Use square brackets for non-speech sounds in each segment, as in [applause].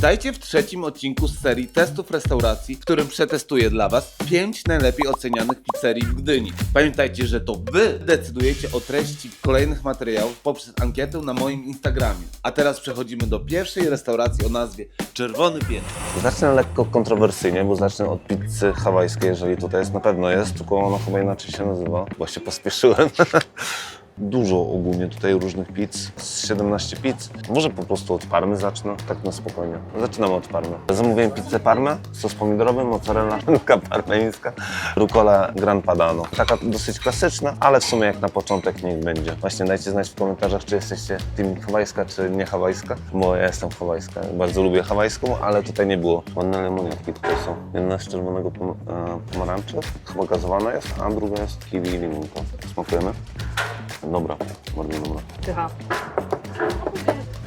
Witajcie w trzecim odcinku z serii testów restauracji, w którym przetestuję dla Was 5 najlepiej ocenianych pizzerii w Gdyni. Pamiętajcie, że to Wy decydujecie o treści kolejnych materiałów poprzez ankietę na moim Instagramie. A teraz przechodzimy do pierwszej restauracji o nazwie Czerwony Pies. Zacznę lekko kontrowersyjnie, bo zacznę od pizzy hawajskiej, jeżeli tutaj jest, na pewno jest, tylko ona chyba inaczej się nazywa, się pospieszyłem. [laughs] Dużo ogólnie tutaj różnych pizz, z 17 pizz. Może po prostu od parmy zacznę, tak na spokojnie. Zaczynamy od parmy. Zamówiłem pizzę parmę, sos pomidorowy, mozzarella, [laughs] szynka parmeńska, rucola gran padano. Taka dosyć klasyczna, ale w sumie jak na początek niech będzie. Właśnie dajcie znać w komentarzach, czy jesteście team hawajska, czy nie hawajska, bo ja jestem hawajska. Bardzo lubię hawajską, ale tutaj nie było. Ładne lemoniatki tutaj są. Jedna z czerwonego pom- e, pomarańczy, chyba gazowana jest, a druga jest kiwi i limonka. Smakujemy? Dobra, bardzo dobra. Tycha.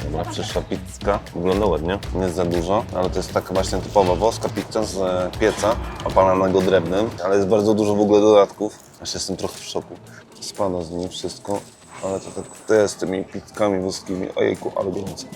Dobra, przyszła pizzka. Wygląda ładnie, nie jest za dużo, ale to jest taka właśnie typowa włoska pizza z e, pieca opalanego drewnem, ale jest bardzo dużo w ogóle dodatków. Aż jestem trochę w szoku. Spada z nimi wszystko, ale to tak to jest z tymi pizzkami włoskimi. Ojejku, ale gorąco.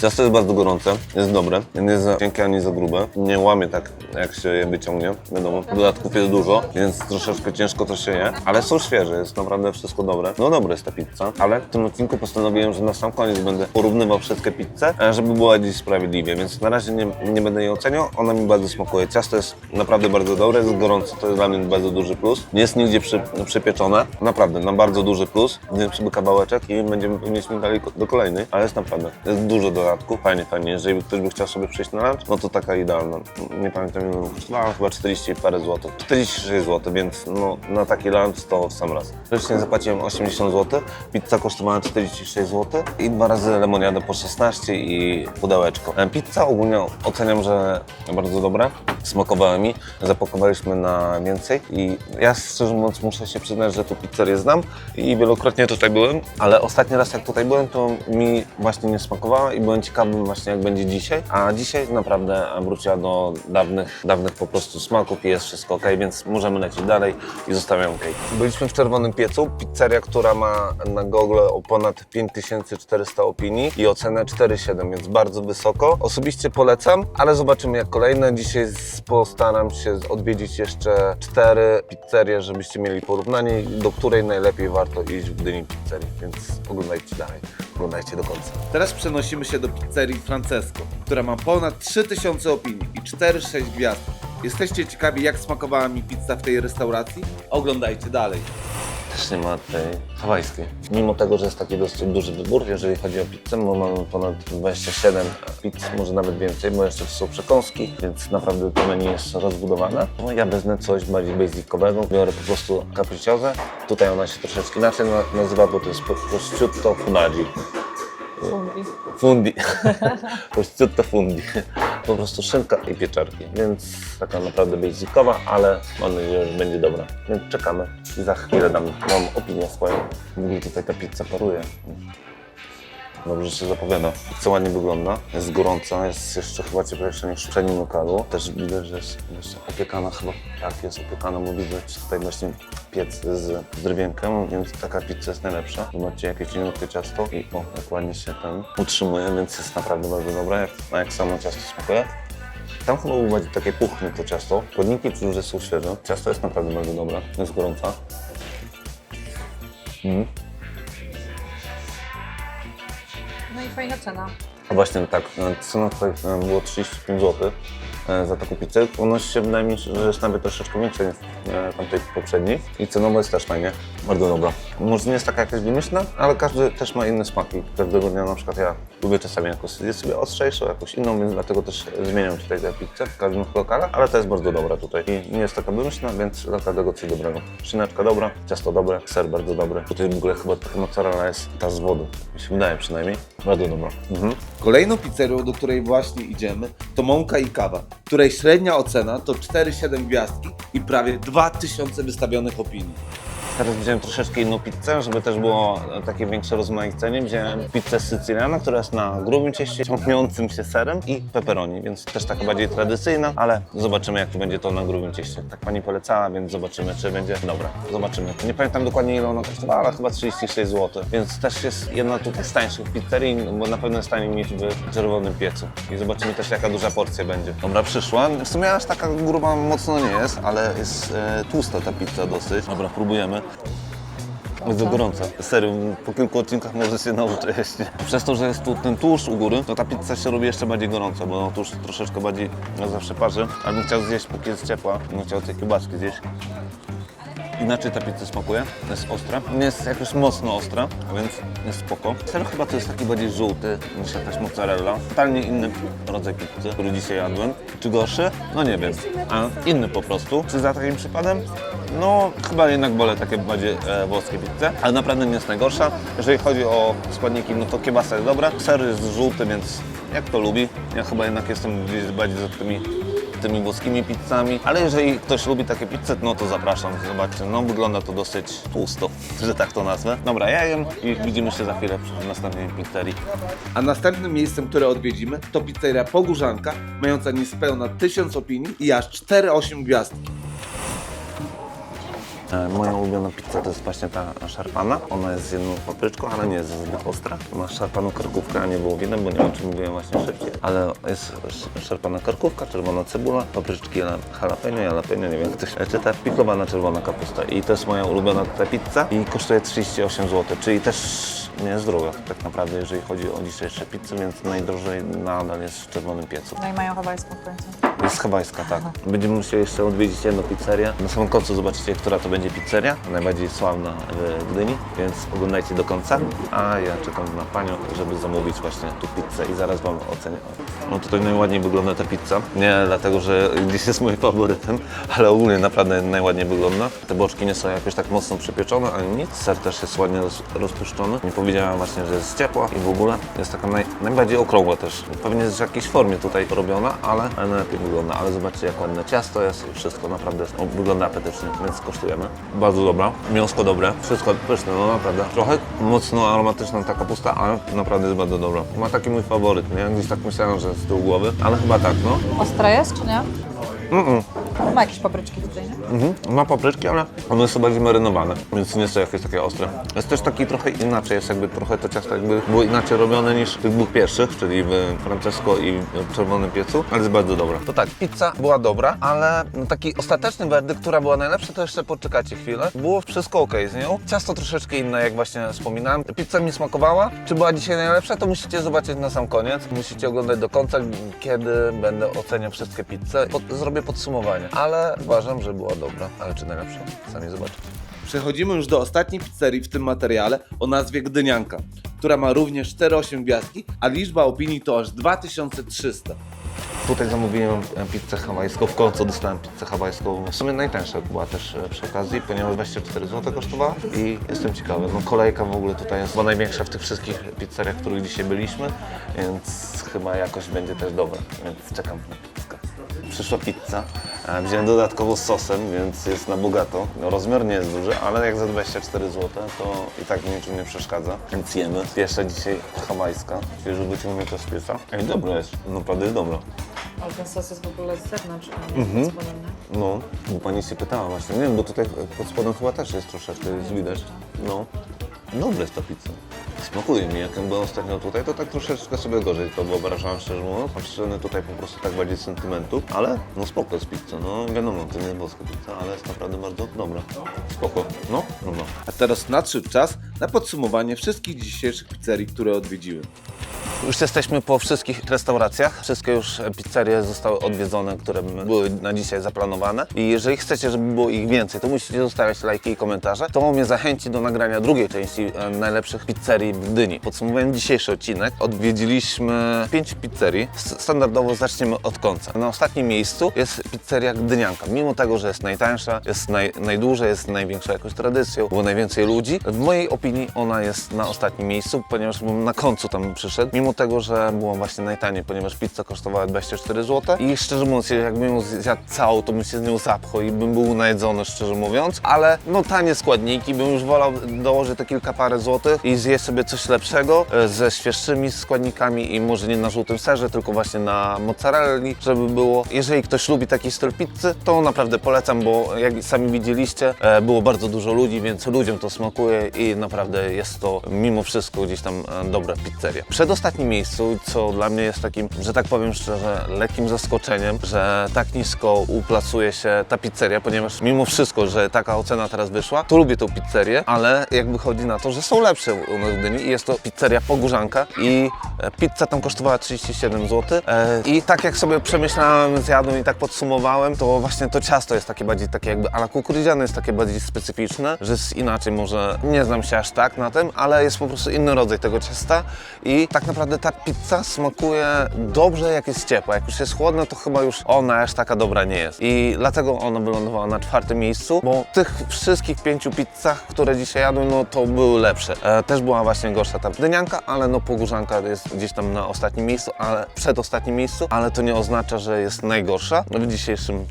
Ciasto jest bardzo gorące, jest dobre, nie jest za cienkie ani za grube. Nie łamie tak, jak się je wyciągnie. Wiadomo, dodatków jest dużo, więc troszeczkę ciężko to się je, ale są świeże, jest naprawdę wszystko dobre. No dobre jest ta pizza, ale w tym odcinku postanowiłem, że na sam koniec będę porównywał wszystkie pizze, e, żeby było gdzieś sprawiedliwie, więc na razie nie, nie będę jej oceniał. Ona mi bardzo smakuje. Ciasto jest naprawdę bardzo dobre, jest gorące, to jest dla mnie bardzo duży plus. Nie jest nigdzie przy, przypieczone, naprawdę, na bardzo duży plus. Zjem sobie kawałeczek i będziemy mieliśmy dalej do kolejnej, ale jest naprawdę, jest dużo dodatków, fajnie, fajnie. Jeżeli ktoś by chciał sobie przyjść na lunch, no to taka idealna. Nie pamiętam ile kosztowała, chyba 40 i parę złotych. 46 zł, więc no, na taki lunch to w sam raz. Wcześniej zapłaciłem 80 zł, pizza kosztowała 46 zł i dwa razy lemoniadę po 16 i pudełeczko. E, Pizza ogólnie oceniam, że bardzo dobra, smakowała mi, zapakowaliśmy na więcej i ja szczerze mówiąc muszę się przyznać, że tu pizzerię znam i wielokrotnie tutaj byłem, ale ostatni raz jak tutaj byłem, to mi właśnie nie smakowała i byłem ciekawy właśnie jak będzie dzisiaj, a dzisiaj naprawdę wróciła do dawnych, dawnych po prostu smaków i jest wszystko ok, więc możemy lecieć dalej i zostawiam ok. Byliśmy w Czerwonym Piecu, pizzeria, która ma na Google o ponad 5400 opinii i ocenę 4,7, więc bardzo wysoko. Osobiście polecam, ale zobaczymy jak kolejne. Dzisiaj postaram się odwiedzić jeszcze cztery pizzerie, żebyście mieli porównanie, do której najlepiej warto iść w Gdyni pizzerii, więc oglądajcie dalej, oglądajcie do końca. Teraz przenosimy się do pizzerii Francesco, która ma ponad 3000 opinii i 4-6 gwiazd. Jesteście ciekawi jak smakowała mi pizza w tej restauracji? Oglądajcie dalej. Też nie ma tej hawajskiej. Mimo tego, że jest taki dosyć duży wybór, jeżeli chodzi o pizzę, bo mamy ponad 27 pizz, może nawet więcej, bo jeszcze są przekąski, więc naprawdę to menu jest rozbudowane. No, ja wezmę coś bardziej basicowego, biorę po prostu capricciozę. Tutaj ona się troszeczkę inaczej na- nazywa, bo to jest prosciutto funagi. Fundi. Fundi. [laughs] prosciutto fundi. Po prostu szynka i pieczarki, więc taka naprawdę basicowa, ale mam nadzieję, że będzie dobra. Więc czekamy i za chwilę dam mam opinię swoją. W ogóle tutaj ta pizza paruje. Dobrze się zapowiada. Pizza ładnie wygląda, jest gorąca, jest jeszcze chyba cieplejsza niż w przednim lokalu. Też widać, że jest opiekana chyba, tak jest opiekana, bo widać tutaj właśnie piec z drwienkiem, więc taka pizza jest najlepsza. Zobaczcie jakie cieniutkie ciasto i o, jak ładnie się ten utrzymuje, więc jest naprawdę bardzo dobre. Jak, jak samo ciasto smakuje? Tam chyba było takie puchne to ciasto. Składniki czuć, że są świeże. Ciasto jest naprawdę bardzo dobre, jest gorąca. Mm. No i fajna cena. Właśnie tak, e, cena tutaj e, było 35 zł za taką pizzę. Ono się wydaje mi, że jest nawet troszeczkę więcej niż e, tamtej poprzedniej i cenowo jest też fajnie, bardzo dobra. Może nie jest taka jakaś wymyślna, ale każdy też ma inne smaki. Każdego dnia na przykład ja lubię czasami jakąś zjeść sobie ostrzejszą, jakąś inną, więc dlatego też zmieniam tutaj tę pizzę w każdym lokalach, ale to jest bardzo dobra tutaj i nie jest taka wymyślna, więc dla każdego coś dobrego. Szyneczka dobra, ciasto dobre, ser bardzo dobry. Tutaj w ogóle chyba taka mozzarella jest ta z wody, mi się wydaje przynajmniej. Bardzo dobra. Mhm. Kolejną pizzerią, do której właśnie idziemy, to Mąka i Kawa, której średnia ocena to 4,7 gwiazdki i prawie 2000 wystawionych opinii. Teraz wziąłem troszeczkę inną pizzę, żeby też było takie większe rozmaicenie. Wziąłem pizzę sycyliana, która jest na grubym cieście, ciągnącym się serem i pepperoni, więc też taka bardziej tradycyjna, ale zobaczymy jak to będzie to na grubym cieście. Tak pani polecała, więc zobaczymy czy będzie dobra. Zobaczymy. Nie pamiętam dokładnie ile ona kosztowała, ale chyba 36 zł, więc też jest jedna tutaj z tańszych pizzerii, bo na pewno jest taniej niż w czerwonym piecu. I zobaczymy też jaka duża porcja będzie. Dobra, przyszła. W sumie aż taka gruba mocno nie jest, ale jest e, tłusta ta pizza dosyć. Dobra, próbujemy. Jest za gorąca. Serio, po kilku odcinkach może się nauczę jeść. Przez to, że jest tu ten tłuszcz u góry, to ta pizza się robi jeszcze bardziej gorąca, bo tłuszcz troszeczkę bardziej no, zawsze parzy. Ale bym chciał zjeść, póki jest ciepła. Bym chciał tej kiełbaski zjeść. Inaczej ta pizza smakuje, jest ostra. Nie jest jakoś mocno ostra, więc jest spoko. Ser chyba to jest taki bardziej żółty niż jakaś mozzarella. Totalnie inny rodzaj pizzy, który dzisiaj jadłem. Czy gorszy? No nie wiem. A inny po prostu. Czy za takim przypadem? No chyba jednak wolę takie bardziej e, włoskie pizze, ale naprawdę nie jest najgorsza. Jeżeli chodzi o składniki, no to kiełbasa jest dobra. Ser jest żółty, więc jak to lubi. Ja chyba jednak jestem gdzieś bardziej za tymi tymi włoskimi pizzami, ale jeżeli ktoś lubi takie pizze, no to zapraszam, zobaczcie, no wygląda to dosyć tłusto, że tak to nazwę. Dobra, ja jem i widzimy się za chwilę przy następnej pizzerii. A następnym miejscem, które odwiedzimy, to pizzeria Pogórzanka, mająca niespełna 1000 opinii i aż 4,8 gwiazdki. E, Moja ulubiona pizza to jest właśnie ta szarpana. Ona jest z jedną papryczką, ale nie jest zbyt ostra. Ma szarpaną karkówkę, a nie było widać, bo nie wiem, czy mówiłem właśnie szybciej. Ale jest sz- szarpana karkówka, czerwona cebula, papryczki jala- jalapeno, jalapeno, nie wiem jak to się czyta, piklowana czerwona kapusta. I to jest moja ulubiona ta pizza i kosztuje 38 zł, czyli też nie jest droga tak naprawdę, jeżeli chodzi o dzisiejsze pizze, więc najdrożej nadal jest w czerwonym piecu. No i mają hawajską w końcu. Jest hawajska, tak. Będziemy musieli jeszcze odwiedzić jedną pizzerię. Na samym końcu zobaczycie, która to będzie pizzeria, najbardziej sławna w Gdyni, więc oglądajcie do końca. A ja czekam na panią, żeby zamówić właśnie tu pizzę i zaraz wam ocenię. No tutaj najładniej wygląda ta pizza. Nie dlatego, że gdzieś jest moim faworytem, ale ogólnie naprawdę najładniej wygląda. Te boczki nie są jakoś tak mocno przypieczone, ani nic. Ser też jest ładnie roz, rozpuszczony. Nie powiedziałem właśnie, że jest ciepła i w ogóle jest taka naj, najbardziej okrągła też. Pewnie jest w jakiejś formie tutaj robiona, ale najlepiej wygląda. Ale zobaczcie jak ładne ciasto jest i wszystko naprawdę o, wygląda apetycznie, więc kosztujemy. Bardzo dobra, mięsko dobre, wszystko pyszne, no naprawdę. Trochę mocno aromatyczna ta kapusta, ale naprawdę jest bardzo dobra. Ma taki mój faworyt, nie? Gdzieś tak myślałem, że z tyłu głowy, ale chyba tak, no. Ostra jest, czy nie? Mm-mm. Ma jakieś papryczki tutaj, nie? Mhm. Ma papryczki, ale one jest bardziej marynowane, więc nie to jakieś takie ostre. Jest też taki trochę inaczej, jest jakby trochę to ciasto jakby było inaczej robione niż tych dwóch pierwszych, czyli w Francesco i w Czerwonym Piecu, ale jest bardzo dobra. To tak, pizza była dobra, ale taki ostateczny werdykt, która była najlepsza, to jeszcze poczekajcie chwilę. Było wszystko ok z nią. Ciasto troszeczkę inne, jak właśnie wspominałem. Pizza mi smakowała. Czy była dzisiaj najlepsza, to musicie zobaczyć na sam koniec. Musicie oglądać do końca, kiedy będę oceniał wszystkie pizze. Zrobię podsumowanie, ale uważam, że była dobra. Ale czy najlepsza? Sami zobaczycie. Przechodzimy już do ostatniej pizzerii w tym materiale o nazwie Gdynianka, która ma również 4,8 gwiazdki, a liczba opinii to aż 2300. Tutaj zamówiłem pizzę hawajską, w końcu dostałem pizzę hawajską. W sumie najtańsza była też e, przy okazji, ponieważ 24 zł kosztowała i jestem ciekawy. No kolejka w ogóle tutaj jest chyba największa w tych wszystkich pizzeriach, w których dzisiaj byliśmy, więc chyba jakoś będzie też dobra, więc czekam na pizzkę. Przyszła pizza, wziąłem dodatkowo z sosem, więc jest na bogato. No, rozmiar nie jest duży, ale jak za 24 zł, to i tak niczym nie przeszkadza, więc jemy. Pierwsza dzisiaj hawajska, świeżo wyciągnięta z pieca. Ej, dobra jest, naprawdę jest dobra. Ale ten sos jest w ogóle z zewnątrz, a nie Mhm. z spodem, nie? No, bo pani się pytała właśnie. Nie wiem, bo tutaj pod spodem chyba też jest troszeczkę, jest widać. No, dobra jest ta pizza. Smakuje mi, jak byłem ostatnio tutaj, to tak troszeczkę sobie gorzej to wyobrażałem, szczerze mówiąc. Mam strony tutaj po prostu tak bardziej sentymentu, ale no spoko jest pizza, no wiadomo, to nie jest włoska pizza, ale jest naprawdę bardzo dobra. Spoko, no, dobra. A teraz nadszedł czas na podsumowanie wszystkich dzisiejszych pizzerii, które odwiedziłem. Już jesteśmy po wszystkich restauracjach. Wszystkie już pizzerie zostały odwiedzone, które były na dzisiaj zaplanowane. I jeżeli chcecie, żeby było ich więcej, to musicie zostawiać lajki i komentarze. To mnie zachęci do nagrania drugiej części e, najlepszych pizzerii w Gdyni. Podsumowując dzisiejszy odcinek, odwiedziliśmy pięć pizzerii. Standardowo zaczniemy od końca. Na ostatnim miejscu jest pizzeria Gdynianka. Mimo tego, że jest najtańsza, jest naj, najdłużej, jest największą jakąś tradycją, było najwięcej ludzi. W mojej opinii ona jest na ostatnim miejscu, ponieważ bym na końcu tam przyszedł. Mimo tego, że było właśnie najtaniej, ponieważ pizza kosztowała 24 zł i szczerze mówiąc, jakbym ją zjadł całą, to bym się z nią zapchał i bym był najedzony, szczerze mówiąc, ale no tanie składniki, bym już wolał dołożyć te kilka parę złotych i zjeść sobie coś lepszego e, ze świeższymi składnikami i może nie na żółtym serze, tylko właśnie na mozzarelli, żeby było. Jeżeli ktoś lubi taki styl pizzy, to naprawdę polecam, bo jak sami widzieliście, e, było bardzo dużo ludzi, więc ludziom to smakuje i naprawdę jest to mimo wszystko gdzieś tam e, dobra pizzeria. W przedostatnim miejscu, co dla mnie jest takim, że tak powiem szczerze, lekkim zaskoczeniem, że tak nisko uplasuje się ta pizzeria, ponieważ mimo wszystko, że taka ocena teraz wyszła, to lubię tą pizzerię, ale jakby chodzi na to, że są lepsze u nas w Gdyni i jest to pizzeria Pogórzanka i e, pizza tam kosztowała 37 zł e, i tak jak sobie przemyślałem, zjadłem i tak podsumowałem, to właśnie to ciasto jest takie bardziej takie jakby ala kukurydziane jest takie bardziej specyficzne, że jest inaczej może, nie znam się aż tak na tym, ale jest po prostu inny rodzaj tego ciasta i tak naprawdę ta pizza smakuje dobrze jak jest ciepła, jak już jest chłodna to chyba już ona aż taka dobra nie jest i dlatego ona wylądowała na czwartym miejscu, bo tych wszystkich pięciu pizzach, które dzisiaj jadłem, no to były lepsze. E, też była właśnie gorsza ta dynianka, ale no pogórzanka jest gdzieś tam na ostatnim miejscu, ale przed ostatnim miejscu, ale to nie oznacza, że jest najgorsza w dzisiejszym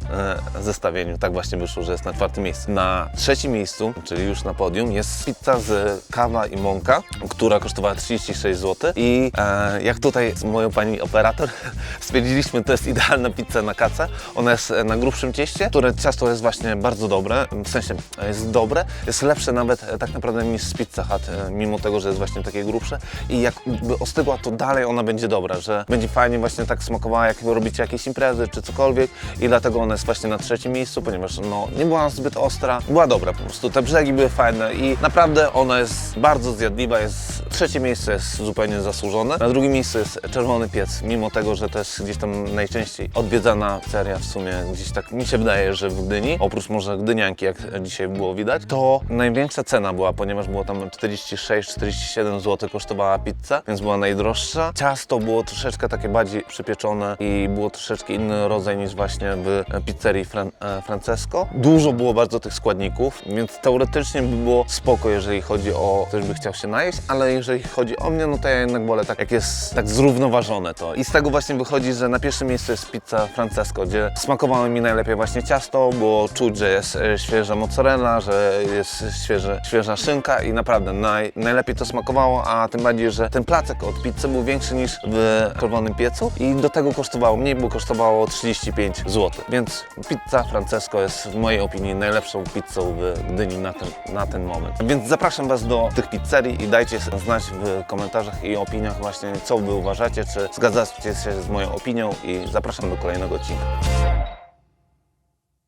e, zestawieniu. Tak właśnie wyszło, że jest na czwartym miejscu. Na trzecim miejscu, czyli już na podium, jest pizza z kawa i mąka, która kosztowała 36 zł i e, jak tutaj z moją pani operator [laughs] stwierdziliśmy, to jest idealna pizza na kacę. Ona jest e, na grubszym cieście, które ciasto jest właśnie bardzo dobre, w sensie e, jest dobre, jest lepsze nawet e, tak naprawdę niż z Pizza Hut, e, mimo tego, że jest właśnie takie grubsze. I jakby ostygła, to dalej ona będzie dobra, że będzie fajnie właśnie tak smakowała, jak robicie jakieś imprezy czy cokolwiek. I dlatego ona jest właśnie na trzecim miejscu, ponieważ no, nie była zbyt ostra, była dobra po prostu, te brzegi były fajne i naprawdę ona jest bardzo zjadliwa, jest trzecie miejsce jest zupełnie zasłużone, na drugim miejscu jest Czerwony Piec, mimo tego, że to jest gdzieś tam najczęściej odwiedzana seria w sumie, gdzieś tak mi się wydaje, że w Gdyni, oprócz może Gdynianki, jak dzisiaj było widać, to największa cena była, ponieważ było tam 46-47 zł kosztowała pizza, więc była najdroższa. Ciasto było troszeczkę takie bardziej przypieczone i było troszeczkę inny rodzaj niż właśnie w pizzerii Fran e, Francesco. Dużo było bardzo tych składników, więc teoretycznie by było spoko, jeżeli chodzi o ktoś by chciał się najeść, ale jeżeli chodzi o mnie, no to ja jednak wolę tak, jak jest tak zrównoważone to. I z tego właśnie wychodzi, że na pierwszym miejscu jest pizza Francesco, gdzie smakowało mi najlepiej właśnie ciasto, było czuć, że jest e, świeża mozzarella, że jest świeże, świeża szynka i naprawdę naj, najlepiej to smakowało, a tym bardziej, że ten placek od pizzy był większy niż w czerwonym piecu i do tego kosztowało mniej, bo kosztowało 35 zł. Więc pizza Francesco jest w mojej opinii najlepszą pizzą w Gdyni na ten, na ten moment. Więc zapraszam Was do tych pizzerii i dajcie znać w komentarzach i opiniach właśnie, co Wy uważacie, czy zgadzacie się z moją opinią i zapraszam do kolejnego odcinka.